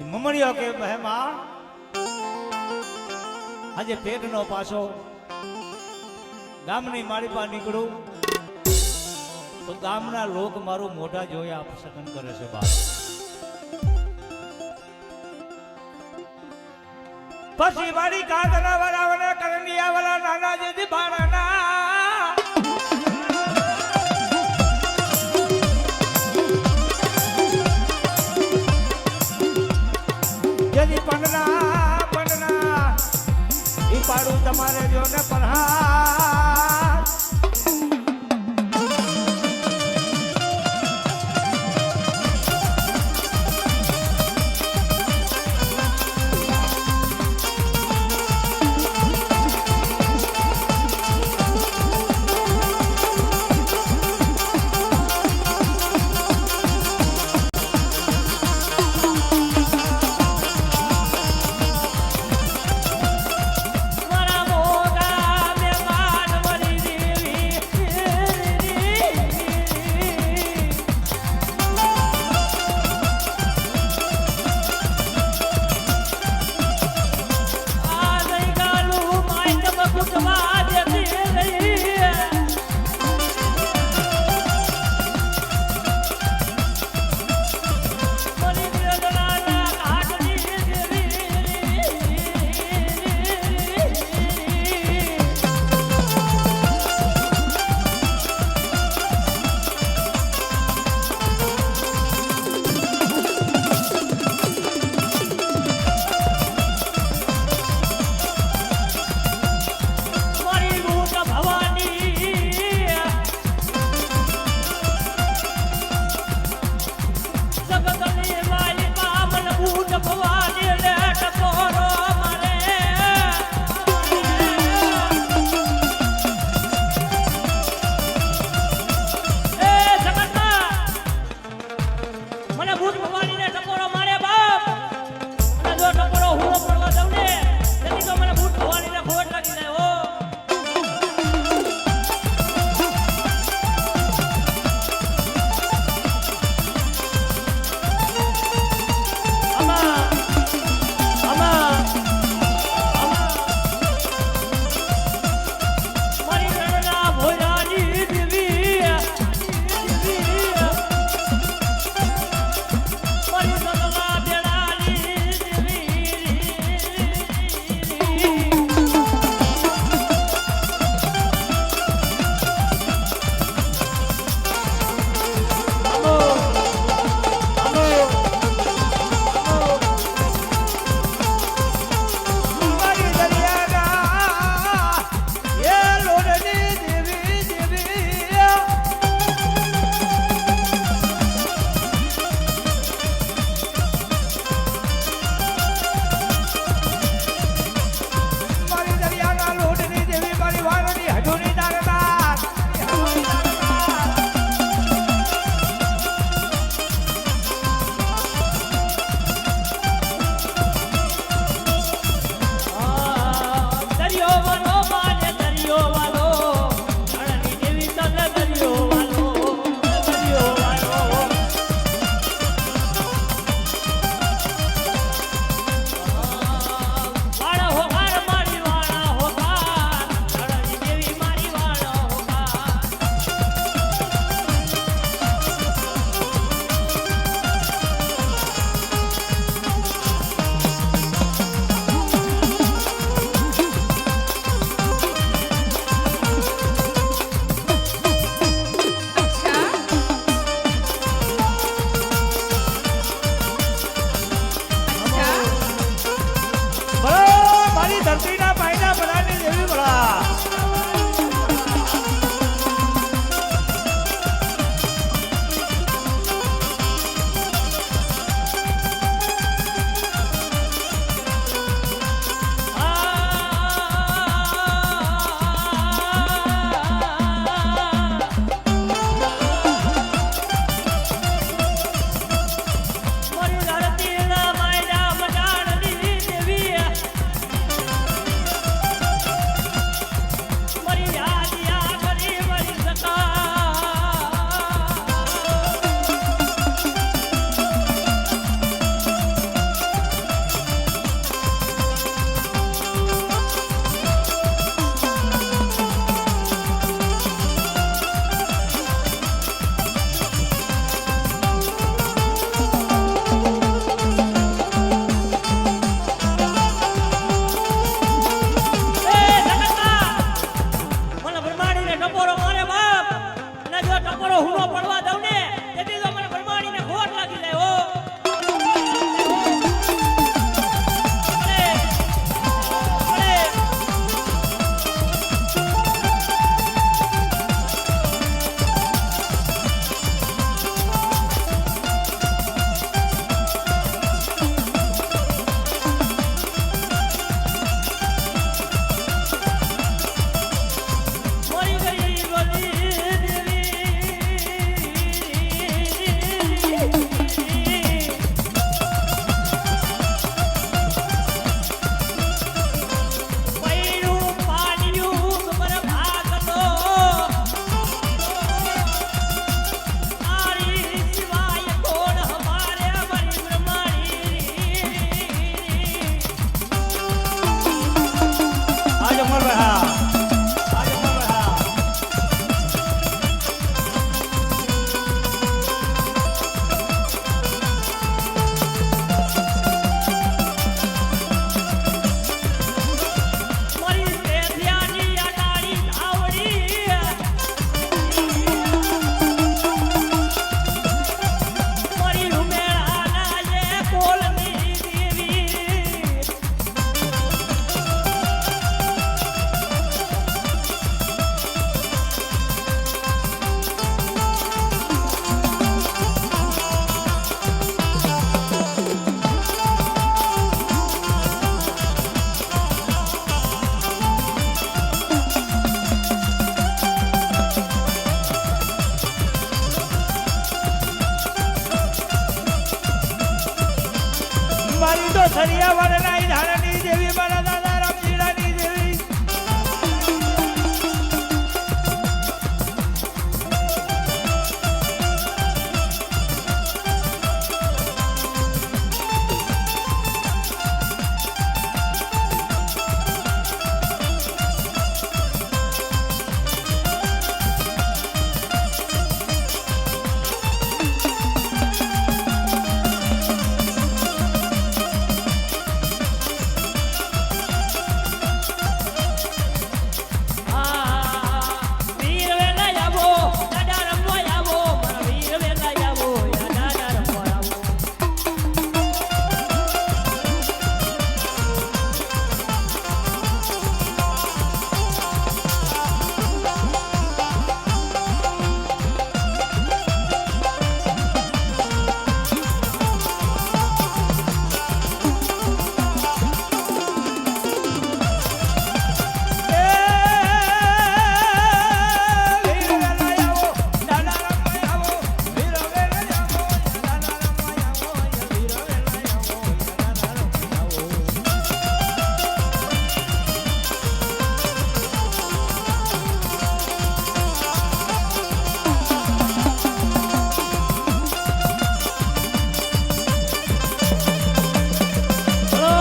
મમણિયો કે મહેમા આજે પેટનો પાછો ગામની મારી પા નીકળું. તો ગામના લોક મારું મોઢા જોઈ અપસકન કરે છે બાપ. પછી મારી કાગના વાળા કરણિયા વરા નાના જે બારાના તમારે જો ને પન્હાર सरियावर नाही धारणी देवी मला दादा